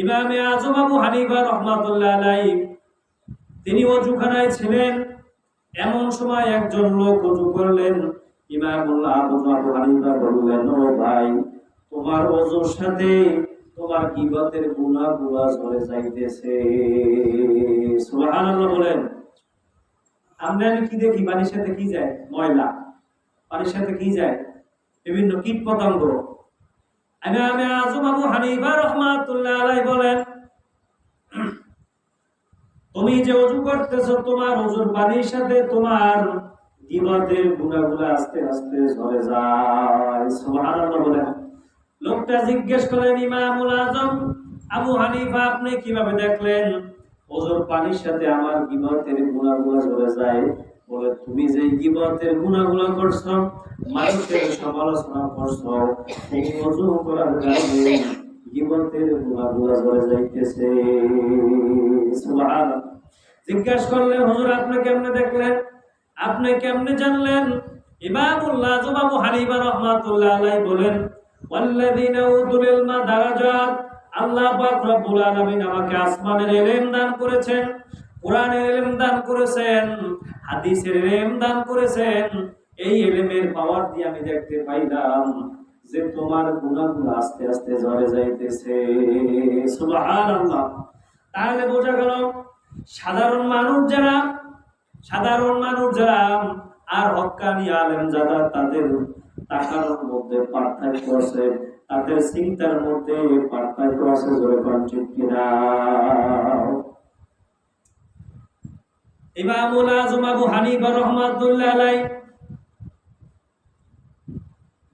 ইমামে আজম আবু হানিফা রহমাতুল্লাহ তিনি অজুখানায় ছিলেন। এমন সময় একজন লোক অজু করলেন। তোমার সাথে তোমার বলেন, আমরা আমি কি দেখি? সাথে কি যায়? ময়লা। সাথে কি যায়? বিভিন্ন কীট পতঙ্গ তুমি যে অজু করতেছো, তোমার অজুর পানির সাথে তোমার গুণাগুলো আস্তে আস্তে ঝরে যায়। লোকটা জিজ্ঞেস করলেন, ইমামুল আজম আবু হানিফা, আপনি কীভাবে দেখলেন? ওজোর পানির সাথে আমার গিবতের গুণাগুলো ঝরে যায়। বলে, তুমি যে করছ, মানুষের সমালোচনা করছ, এই করার কারণে যাইতেছে। জিজ্ঞেস হুজুর, আপনি কেমনে দেখলেন? আপনি কেমনে জানলেন? ইমামুল্লাহ রহমাতুল্লাহ আলাইহি বলেন দারাজাত আল্লাহ পাক রব্বুল আলামিন আমাকে আসমানের ইলম দান করেছেন। কোরআনের ইলম দান করেছেন, হাদিসের ইলম দান করেছেন, এই ইলমের পাওয়ার দিয়ে আমি দেখতে পাইলাম যে তোমার গুনাহগুলো আস্তে আস্তে ঝরে যাইতেছে। তাহলে বোঝা গেল, সাধারণ মানুষ যারা, সাধারণ মানুষ যারা, আর হক্কানি আলেম যারা, তাদের টাকার মধ্যে পার্থক্য আছে, তাদের চিন্তার মধ্যে পার্থক্য আছে, জোরে ঠিক কিনা? ইমামুল আজম আবু হানিফা রহমাতুল্লাহ আলাই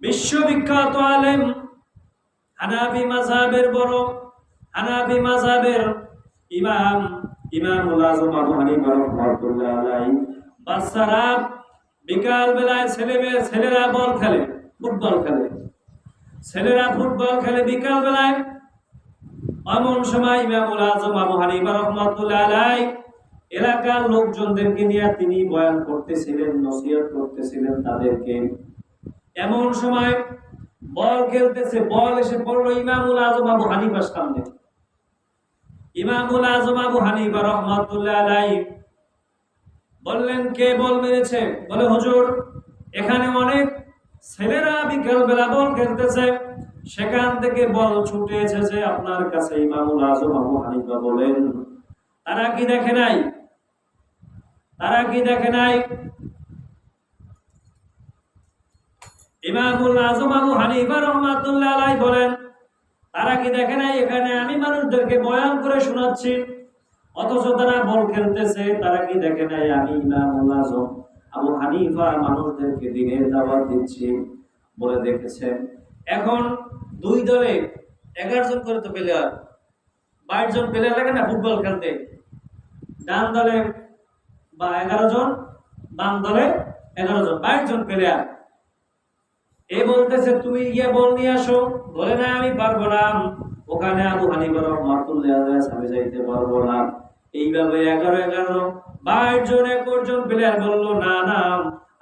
বিশ্ববিখ্যাত আলেম হানাবি মাযহাবের বড় হানাবি মাযহাবের ইমাম ইমামুল আজম আবু হানিফা রহমাতুল্লাহ আলাই বাচ্চারা বিকাল বেলায় ছেলে মেয়ে, ছেলেরা বল খেলে, ফুটবল খেলে। ছেলেরা ফুটবল খেলে বিকাল বেলায় এমন সময় ইমামুল আজম আবু হানিফা রহমাতুল্লাহ আলাই এলাকার লোকজনদেরকে নিয়ে তিনি বয়ান করতেছিলেন, নসিহত করতেছিলেন তাদেরকে। এমন সময় বল খেলতেছে, বল এসে পড়ল ইমামুল আজম আবু হানিফার সামনে। ইমামুল আজম আবু হানিফা রহমাতুল্লাহ আলাইহি বললেন, কে বল মেরেছে? বলে, হুজুর, এখানে অনেক ছেলেরা বিকেল বেলা বল খেলতেছে, সেখান থেকে বল ছুটে এসেছে আপনার কাছে ইমামুল আজম আবু হানিফা বলেন। তারা কি দেখে নাই? তারা কি দেখে নাই? ইমামুল আজম আবু হানিফা রহমাতুল্লাহ আলাই বলেন, তারা কি দেখে নাই? এখানে আমি মানুষদেরকে বয়ান করে শোনাচ্ছি, অথচ তারা বল খেলতেছে, তারা কি দেখে নাই? আমি ইমামুল আজম আবু হানিফা মানুষদেরকে দিনের দাওয়াত দিচ্ছি বলে দেখেছেন। এখন দুই দলে এগারো জন করে তো প্লেয়ার বাইশ জন প্লেয়ার লাগে না ফুটবল খেলতে? ডান দলে বা এগারো জন, বাম দলে এগারো জন, বাইশ জন প্লেয়ার এ বলতেছে, তুমি গিয়ে বল নিয়ে আসো। বলে, না, আমি পারব না। ওখানে আবু হানিফা রহমাতুল্লাহ আমি যাইতে পারব না এইভাবে এগারো এগারো, বাইশ জন একর জন প্লেয়ার বলল, না না,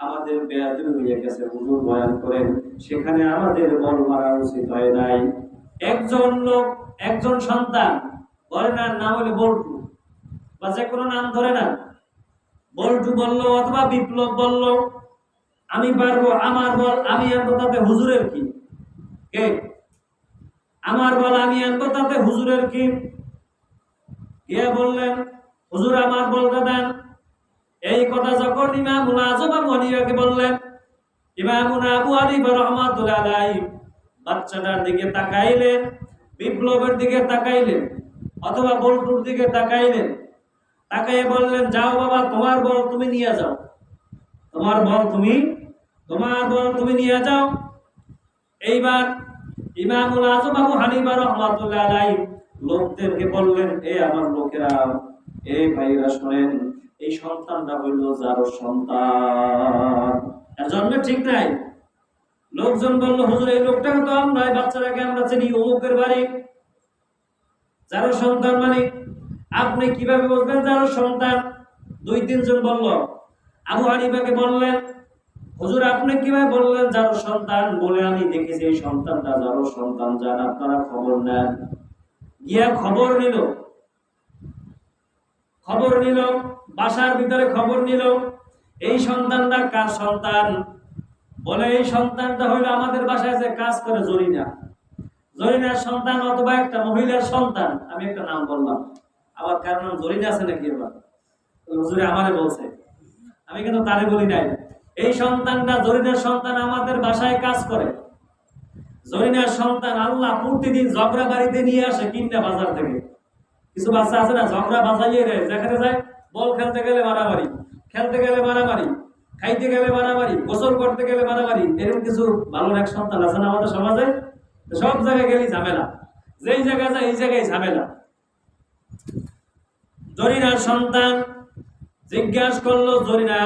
আমাদের বেয়াদুর হয়ে গেছে, হুজুর বয়ান করেন। সেখানে আমাদের বল মারা উচিত হয় নাই। একজন লোক, একজন সন্তান, বলে, না নাম হলে বল্টু বা যে কোনো নাম ধরে না। বল্টু বলল অথবা বিপ্লব বলল, আমি পারব, আমার বল, আমি আনব তাতে হুজুরের কি? কে? আমার বল, আমি আনব তাতে হুজুরের কি? কে বললেন, হুজুর আমার বলটা দেন। এই কথা যখন ইমামুল আজম আবু বললেন, ইমামুল আবু হানিফা রহমাতুল্লাহ আলাইহি বাচ্চাটার দিকে তাকাইলেন, বিপ্লবের দিকে তাকাইলেন, অথবা বল্টুর দিকে তাকাইলেন। তাকাইয়ে বললেন, যাও বাবা, তোমার বল তুমি নিয়ে যাও। তোমার বল তুমি, তোমার বল তুমি নিয়ে যাও। এইবার ইমামুল আজম আবু হানিফা রহমাতুল্লাহ আলাইহি লোকদেরকে বললেন, এ আমার লোকেরা, এ ভাইরা শোনেন, এই সন্তানটা হইল যার সন্তান। এর জন্মে ঠিক নাই। লোকজন বলল, হুজুর, এই লোকটাকে তো আমরা বাচ্চাটাকে আমরা চিনি, অমুকের বাড়ি। যার সন্তান মানে আপনি কীভাবে বলবেন যার সন্তান? দুই, তিনজন বলল। আবু হানিফাকে বললেন, হুজুর, আপনি কীভাবে বললেন যার সন্তান? বলে, আমি দেখেছি এই সন্তানটা যার সন্তান যান আপনারা খবর নেন। গিয়া খবর নিল। খবর নিল, বাসার ভিতরে খবর নিল, এই সন্তানটা কার সন্তান? বলে, এই সন্তানটা হইল আমাদের বাসায় যে কাজ করে জরিনা। জরিনার সন্তান অথবা একটা মহিলার সন্তান, আমি একটা নাম বললাম। আবার কার নাম জরিনা আছে নাকি এবার? হুজুরে আমারে বলছে। আমি কিন্তু তারে বলি নাই। এই সন্তানটা জরিনার সন্তান আমাদের বাসায় কাজ করে। জরিনার সন্তান আল্লাহ প্রতিদিন ঝগড়া বাড়িতে নিয়ে আসে কিনা বাজার থেকে। কিছু বাচ্চা আছে না, ঝগড়া বাজাইয়ে দেয়। যেখানে যায়, বল খেলতে গেলে মারামারি, খেলতে গেলে মারামারি, খাইতে গেলে মারামারি, গোসল করতে গেলে মারামারি, এরকম কিছু ভালো এক সন্তান আছে না আমাদের সমাজে? সব জায়গায় গেলেই ঝামেলা। যেই জায়গায় যায়, এই জায়গায় ঝামেলা। জরিনার সন্তান। জিজ্ঞাস করল, জরিনা,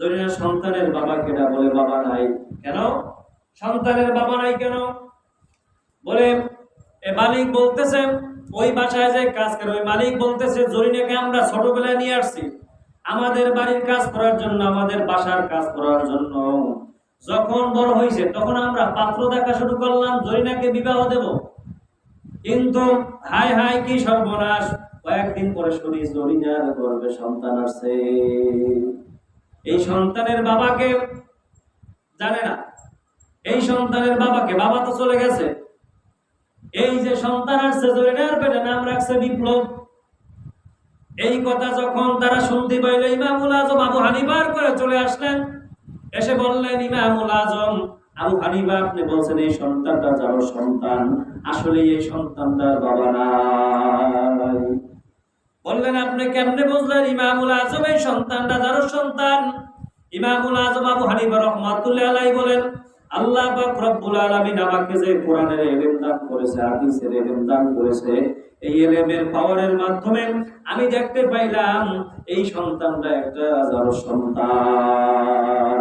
জরিনার সন্তানের বাবা কেনা বলে, বাবা নাই। কেন? সন্তানের বাবা নাই কেন? বলে, এ মালিক বলতেছে, ওই বাসায় যে কাজ করে, ওই মালিক বলতেছে, জরিনাকে আমরা ছোটবেলায় নিয়ে আসছি। আমাদের বাড়ির কাজ করার জন্য, আমাদের বাসার কাজ করার জন্য। যখন বড় হয়েছে তখন আমরা পাত্র দেখা শুরু করলাম, জরিনাকে বিবাহ দেব। কিন্তু হাই হাই কি সর্বনাশ! কয়েকদিন পরে শুনি জরিনার গর্ভে সন্তান আসছে। এই সন্তানের বাবাকে জানে না। এই সন্তানের বাবাকে, বাবা তো চলে গেছে। এই যে সন্তান আসছে জরিনার পেটে নাম রাখছে বিপ্লব। এই কথা যখন তারা শুনতে পাইল, ইমামুল আজম আবু হানিবার করে চলে আসলেন। এসে বললেন, ইমামুল আজম আবু হানিবা আপনি বলছেন এই সন্তানটা যার সন্তান। আসলে এই সন্তানটার বাবা নাই। বললেন, আপনি কেমনে বুঝলেন? ইমামুল আজম এই সন্তানটা যার সন্তান? ইমামুল আজম আবু হানিবা রহমাতুল্লাহ আলাই বলেন, আল্লাহ রব্বুল আমাকে যে কোরআনের ইলম দান করেছে, হাদিসের ইলম দান করেছে, এই ইলমের পাওয়ারের মাধ্যমে আমি দেখতে পাইলাম এই সন্তানটা একটা যার সন্তান।